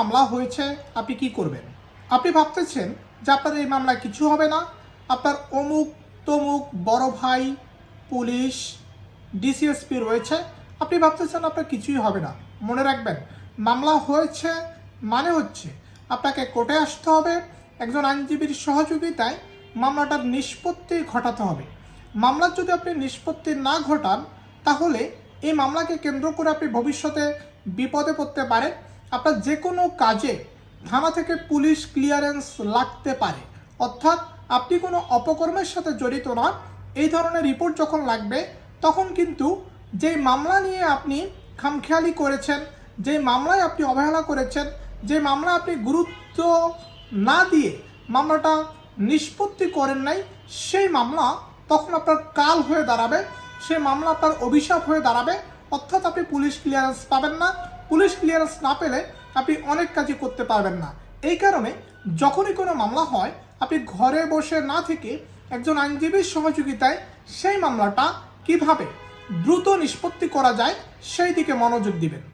মামলা হয়েছে, আপনি কি করবেন? আপনি ভাবতেছেন যে আপনার এই মামলায় কিছু হবে না? আপনার অমুক তমুক বড় ভাই, পুলিশ ডিসিএসপি রয়েছে, আপনি ভাবতেছেন আপনার কিছুই হবে না। মনে রাখবেন, মামলা হয়েছে মানে হচ্ছে আপনাকে কোর্টে আসতে হবে, একজন আইনজীবীর সহযোগিতায় মামলাটার নিষ্পত্তি ঘটাতে হবে। মামলার যদি আপনি নিষ্পত্তি না ঘটান, তাহলে এই মামলাকে কেন্দ্র করে আপনি ভবিষ্যতে বিপদে পড়তে পারেন। আপনার যে কোনো কাজে থানা থেকে পুলিশ ক্লিয়ারেন্স লাগতে পারে। অর্থাৎ আপনি কোনো অপকর্মের সাথে জড়িত নন। এই ধরনের রিপোর্ট যখন লাগবে, তখন কিন্তু যে মামলা নিয়ে আপনি খামখেয়ালি করেছেন যে মামলায় আপনি অবহেলা করেছেন যে মামলা আপনি গুরুত্ব না দিয়ে মামলাটা নিষ্পত্তি করেন নাই, সেই মামলা তখন আপনার কাল হয়ে দাঁড়াবে। সেই মামলা আপনার অভিশাপ হয়ে দাঁড়াবে। অর্থাৎ আপনি পুলিশ ক্লিয়ারেন্স পাবেন না। পুলিশ ক্লিয়ারেন্স না পেলে আপনি অনেক কাজই করতে পারবেন না। এই কারণে যখনই কোনো মামলা হয়, আপনি ঘরে বসে না থেকে একজন আইনজীবীর সহযোগিতায় সেই মামলাটা কীভাবে দ্রুত নিষ্পত্তি করা যায়, সেই দিকে মনোযোগ দিবেন।